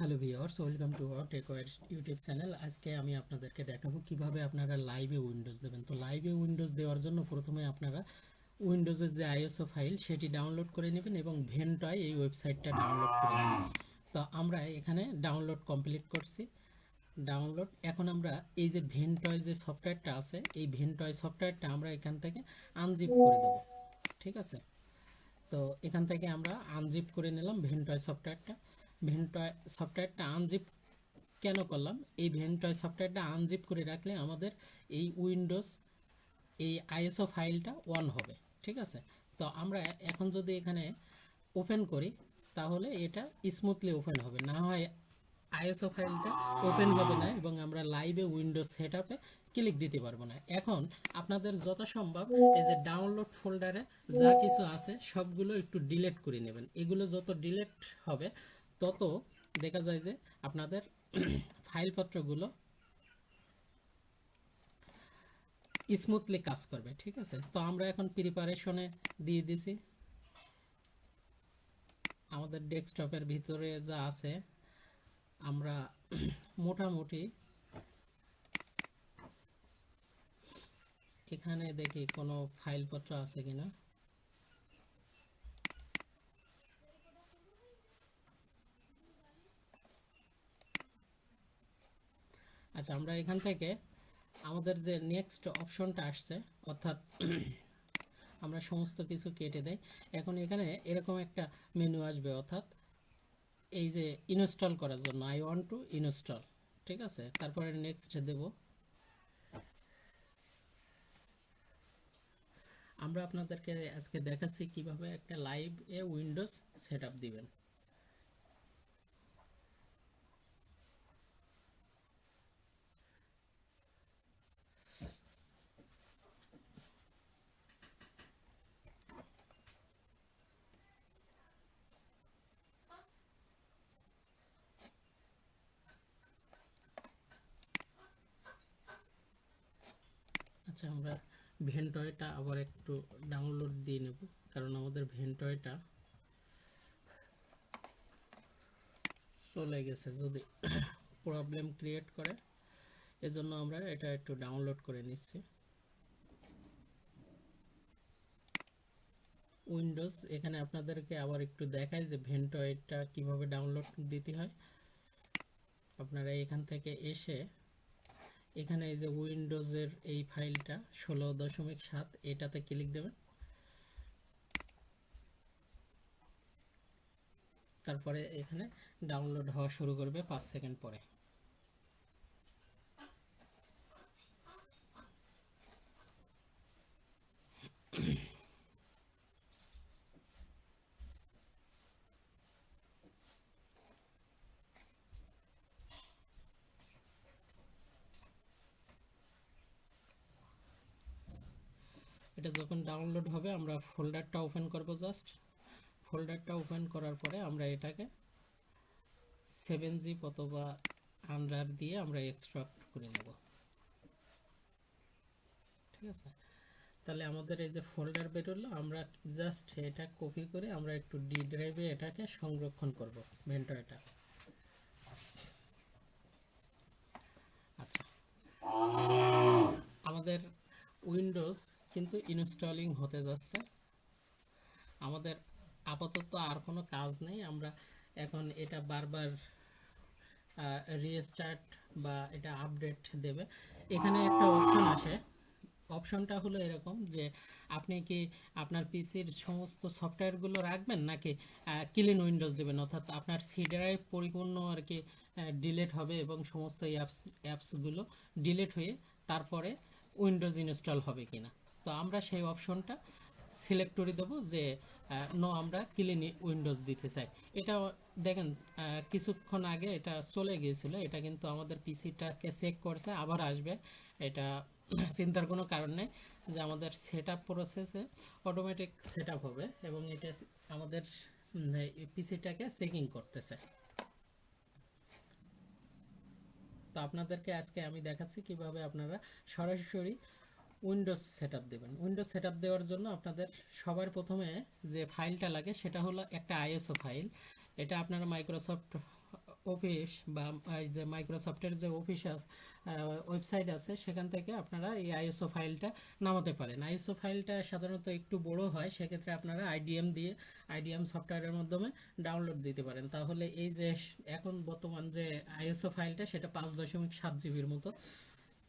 Hello viewers welcome to our টেকওয়ার YouTube channel আজকে আমি আপনাদেরকে দেখাবো কীভাবে আপনারা লাইভে উইন্ডোজ দেবেন। তো লাইভে উইন্ডোজ দেওয়ার জন্য প্রথমে আপনারা উইন্ডোজের যে আইএসও ফাইল সেটি ডাউনলোড করে নেবেন এবং ভেন্টয় এই ওয়েবসাইটটা ডাউনলোড করে নেবেন। তো আমরা এখানে ডাউনলোড কমপ্লিট করছি। ডাউনলোড এখন আমরা এই যে ভেন্টয় যে সফটওয়্যারটা আছে, এই ভেন্টয় সফটওয়্যারটা আমরা এখান থেকে আনজিপ করে দেবো। ঠিক আছে? তো এখান থেকে আমরা আনজিপ করে নিলাম ভেন্টয় সফটওয়্যারটা ভেন্টয় সফটওয়্যারটা আনজিপ কেন করলাম? এই ভেন্টয় সফটওয়্যারটা আনজিপ করে রাখলে আমাদের এই উইন্ডোজ এই আইএসও ফাইলটা অন হবে, ঠিক আছে? তো আমরা এখন যদি এখানে ওপেন করি, তাহলে এটা স্মুথলি ওপেন হবে। না হয় আইএসও ফাইলটা ওপেন হবে না এবং আমরা লাইভে উইন্ডোজ সেট ক্লিক দিতে পারব না। এখন আপনাদের যত সম্ভব এই যে ডাউনলোড ফোল্ডারে যা কিছু আছে সবগুলো একটু ডিলিট করে নেবেন। এগুলো যত ডিলেট হবে তত দেখা যায় যে আপনাদের ফাইলপত্রগুলো স্মুথলি কাজ করবে, ঠিক আছে? তো আমরা এখন প্রিপারেশনে দিয়ে দিছি। আমাদের ডেস্কটপের ভিতরে যা আছে, আমরা মোটামুটি এখানে দেখি কোনো ফাইলপত্র আছে কিনা। আচ্ছা আমরা এখান থেকে আমাদের যে নেক্সট অপশনটা আসছে, অর্থাৎ আমরা সমস্ত কিছু কেটে দেয় এখন এখানে এরকম একটা মেনু আসবে, অর্থাৎ এই যে ইনস্টল করার জন্য আই ওয়ান্ট টু ইনস্টল ঠিক আছে? তারপরে নেক্সট দেব। আমরা আপনাদেরকে আজকে দেখাচ্ছি কীভাবে একটা লাইভ এ উইন্ডোজ সেট দিবেন। আচ্ছা আমরা ভেন্টয়টা আবার একটু ডাউনলোড দিয়ে নেব। কারণ আমাদের ভেন্টয়টা চলে গেছে যদি প্রবলেম ক্রিয়েট করে, এজন্য আমরা এটা একটু ডাউনলোড করে নিচ্ছি। উইন্ডোজ, এখানে আপনাদেরকে আবার একটু দেখায় যে ভেন্টয়টা কীভাবে ডাউনলোড দিতে হয়। আপনারা এখান থেকে এসে এখানে এই যে উইন্ডোজের এই ফাইলটা, ষোলো দশমিক সাত, এটাতে ক্লিক দেবেন। তারপরে এখানে ডাউনলোড হওয়া শুরু করবে পাঁচ সেকেন্ড পরে। এটা যখন ডাউনলোড হবে, আমরা ফোল্ডারটা ওপেন করব জাস্ট ফোল্ডারটা ওপেন করার পরে আমরা এটাকে সেভেন জিপ অথবা আন্ডার দিয়ে আমরা এক্সট্রাক্ট করে নেব। ঠিক আছে? তাহলে আমাদের এই যে ফোল্ডার বেরোলো, আমরা জাস্ট এটা কপি করে আমরা একটু ডি ড্রাইভে এটাকে সংরক্ষণ করব ভেন্টরটা আচ্ছা। আমাদের উইন্ডোজ কিন্তু ইনস্টলিং হতে যাচ্ছে। আমাদের আপাতত আর কোনো কাজ নেই। আমরা এখন এটা বারবার রিস্টার্ট বা এটা আপডেট দেবে। এখানে একটা অপশন আসে। অপশনটা হলো এরকম যে, আপনি কি আপনার পিসির সমস্ত সফটওয়্যারগুলো রাখবেন নাকি ক্লিন উইন্ডোজ দেবেন? অর্থাৎ আপনার সি ড্রাইভ পরিপূর্ণ আর কি ডিলেট হবে এবং সমস্ত অ্যাপস অ্যাপসগুলো ডিলেট হয়ে তারপরে উইন্ডোজ ইনস্টল হবে কিনা? তো আমরা সেই অপশনটা সিলেক্ট করে দেবো যে নো আমরা ক্লিন উইন্ডোজ দিতে চাই। এটা দেখেন কিছুক্ষণ আগে এটা চলে গিয়েছিল, এটা কিন্তু আমাদের পিসিটাকে চেক করছে, আবার আসবে। এটা চিন্তার কোনো কারণ নেই যে আমাদের সেট আপ প্রসেসে অটোমেটিক সেট হবে এবং এটা আমাদের পিসিটাকে চেকিং করতেছে। তো আপনাদেরকে আজকে আমি দেখাচ্ছি কীভাবে আপনারা সরাসরি উইন্ডোজ সেট আপ দেবেন। উইন্ডোজ সেট আপ দেওয়ার জন্য আপনাদের সবার প্রথমে যে ফাইলটা লাগে, সেটা হলো একটা আইএসও ফাইল এটা আপনারা মাইক্রোসফট অফিস বা যে মাইক্রোসফটের যে অফিস ওয়েবসাইট আছে, সেখান থেকে আপনারা এই আইএসও ফাইলটা নামাতে পারেন। আইএসও ফাইলটা সাধারণত একটু বড় হয়, সেক্ষেত্রে আপনারা আইডিএম দিয়ে আইডিএম সফটওয়্যারের মাধ্যমে ডাউনলোড দিতে পারেন। তাহলে এই যে এখন বর্তমান যে আইএসও ফাইলটা সেটা পাঁচ দশমিক সাত জিবির মতো।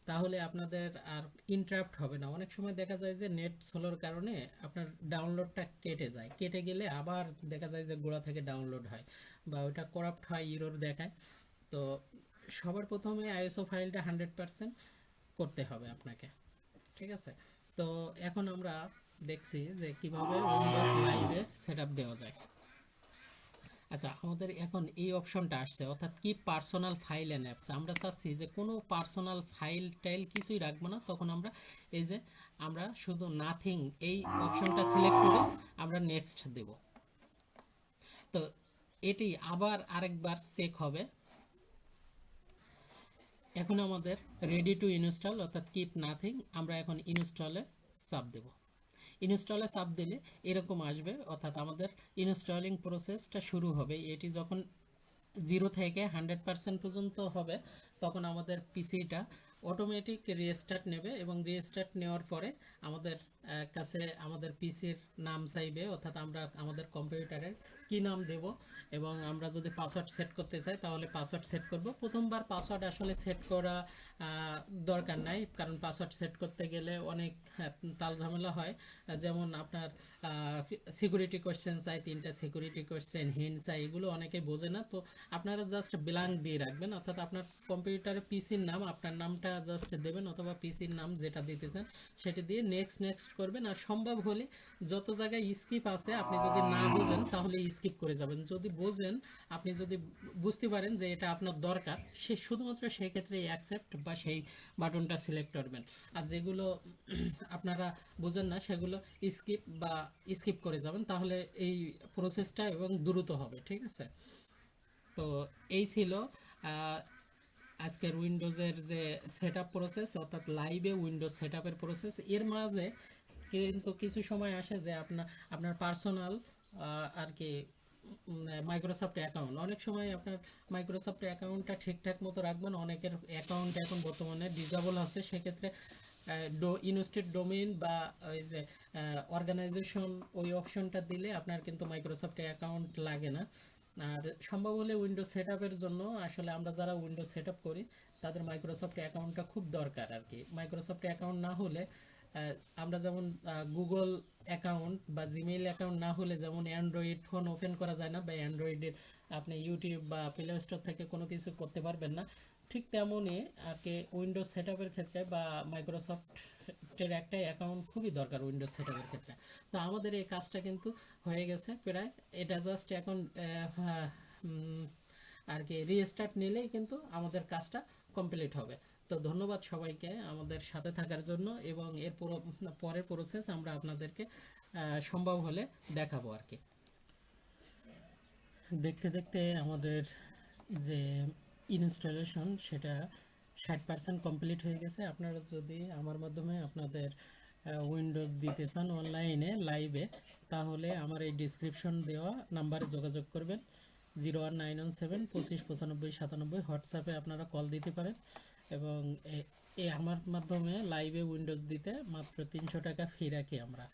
তাহলে আপনাদের আর ইন্টারাপ্ট হবে না। অনেক সময় দেখা যায় যে নেট স্লোর কারণে আপনার ডাউনলোডটা কেটে যায়। কেটে গেলে আবার দেখা যায় যে গোড়া থেকে ডাউনলোড হয় বা ওটা করাপ্ট হয় ইরোর দেখায়। তো সবার প্রথমে আইএসও ফাইলটা হান্ড্রেড পারসেন্ট করতে হবে আপনাকে। ঠিক আছে? তো এখন আমরা দেখছি যে কীভাবে উইন্ডোজ লাইভে সেট দেওয়া যায়। আচ্ছা আমাদের এখন এই অপশনটা আসছে, অর্থাৎ কি পার্সোনাল ফাইল অ্যান্ড অ্যাপস আমরা চাচ্ছি যে কোনো পার্সোনাল ফাইল টাইল কিছুই রাখব না, তখন আমরা এই যে আমরা শুধু নাথিং এই অপশনটা সিলেক্ট করে আমরা নেক্সট দেব। তো এটি আবার আরেকবার চেক হবে। এখন আমাদের রেডি টু ইনস্টল অর্থাৎ কিপ নাথিং আমরা এখন ইনস্টলে চাপ দেব। ইনস্টলে চাপ দিলে এরকম আসবে, অর্থাৎ আমাদের ইনস্টলিং প্রসেসটা শুরু হবে। এটি যখন জিরো থেকে হান্ড্রেড পার্সেন্ট পর্যন্ত হবে, তখন আমাদের পিসিটা অটোমেটিক রিস্টার্ট নেবে এবং রিস্টার্ট নেওয়ার পরে আমাদের কাছে আমাদের পিসির নাম চাইবে অর্থাৎ আমরা আমাদের কম্পিউটারের কি নাম দেব এবং আমরা যদি পাসওয়ার্ড সেট করতে চাই তাহলে পাসওয়ার্ড সেট করব। প্রথমবার পাসওয়ার্ড আসলে সেট করা দরকার নাই কারণ পাসওয়ার্ড সেট করতে গেলে অনেক হ্যাঁ, তাল ঝামেলা হয়। যেমন আপনার সিকিউরিটি কোয়েশ্চেন চাই তিনটা সিকিউরিটি কোয়েশ্চেন হিন্ট চাই এগুলো অনেকে বোঝে না। তো আপনারা জাস্ট ব্ল্যাঙ্ক দিয়ে রাখবেন অর্থাৎ আপনার কম্পিউটারে পিসির নাম আপনার নামটা জাস্ট দেবেন অথবা পিসির নাম যেটা দিতেছেন সেটা দিয়ে নেক্সট নেক্সট করবেন আর সম্ভব হলে যত জায়গায় স্কিপ আছে, আপনি যদি না বোঝেন, তাহলে স্কিপ করে যাবেন। যদি বোঝেন, আপনি যদি বুঝতে পারেন যে এটা আপনার দরকার, সে শুধুমাত্র সেক্ষেত্রে অ্যাকসেপ্ট বা সেই বাটনটা সিলেক্ট করবেন। আর যেগুলো আপনারা বোঝেন না, সেগুলো স্কিপ বা স্কিপ করে যাবেন, তাহলে এই প্রসেসটা এবং দ্রুত হবে, ঠিক আছে? তো এই ছিল আজকের উইন্ডোজের যে সেট প্রসেস অর্থাৎ লাইভে উইন্ডোজ সেট প্রসেস এর মাঝে কিন্তু কিছু সময় আসে যে আপনার আপনার পার্সোনাল আর কি মাইক্রোসফট অ্যাকাউন্ট অনেক সময় আপনার মাইক্রোসফট অ্যাকাউন্টটা ঠিকঠাক মতো রাখবেন, অনেকের অ্যাকাউন্ট এখন বর্তমানে ডিজাবল আছে। সেক্ষেত্রে ডো ইনস্টেড ডোমেইন বা ওই যে অর্গানাইজেশন ওই অপশনটা দিলে আপনার কিন্তু মাইক্রোসফট অ্যাকাউন্ট লাগে না। আর সম্ভব হলে উইন্ডো সেট জন্য আসলে আমরা যারা উইন্ডো সেট করি, তাদের মাইক্রোসফট অ্যাকাউন্টটা খুব দরকার আর কি। মাইক্রোসফট অ্যাকাউন্ট না হলে আমরা যেমন গুগল অ্যাকাউন্ট বা জিমেইল অ্যাকাউন্ট না হলে যেমন অ্যান্ড্রয়েড ফোন ওপেন করা যায় না, বা অ্যান্ড্রয়েডের আপনি ইউটিউব বা প্লে স্টোর থেকে কোনো কিছু করতে পারবেন না। ঠিক তেমনই আর কি উইন্ডোজ সেট ক্ষেত্রে বা মাইক্রোসফটের একটা অ্যাকাউন্ট খুবই দরকার উইন্ডোজ সেট ক্ষেত্রে। তো আমাদের এই কাজটা কিন্তু হয়ে গেছে প্রায়। এটা জাস্ট এখন আর কি রিস্টার্ট নিলেই কিন্তু আমাদের কাজটা কমপ্লিট হবে। তো ধন্যবাদ সবাইকে আমাদের সাথে থাকার জন্য এবং এর পুরো, পরের প্রসেস আমরা আপনাদেরকে সম্ভব হলে দেখাবো আর কি। দেখতে দেখতে আমাদের যে ইনস্টলেশন সেটা ষাট পার্সেন্ট কমপ্লিট হয়ে গেছে। আপনারা যদি আমার মাধ্যমে আপনাদের উইন্ডোজ দিতে চান অনলাইনে লাইভে তাহলে আমার এই ডিসক্রিপশন দেওয়া নাম্বারে যোগাযোগ করবেন। Zero one nine one seven, পঁচিশ পঁচানব্বই, সাতানব্বই হোয়াটসঅ্যাপে আপনারা কল দিতে পারেন এবং এ- আমার মাধ্যমে লাইভে উইন্ডোজ দিতে মাত্র তিনশো টাকা ফি রাখি আমরা।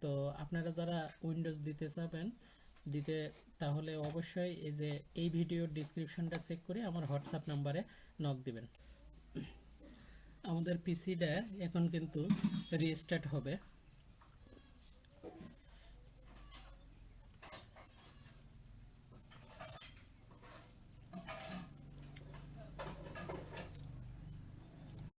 তো আপনারা যারা উইন্ডোজ দিতে চাবেন, দিতে, তাহলে অবশ্যই এই যে, এই ভিডিওর ডিসক্রিপশনটা চেক করে আমার হোয়াটসঅ্যাপ নাম্বারে নক দিবেন। আমাদের পিসিটা এখন কিন্তু রিস্টার্ট হবে।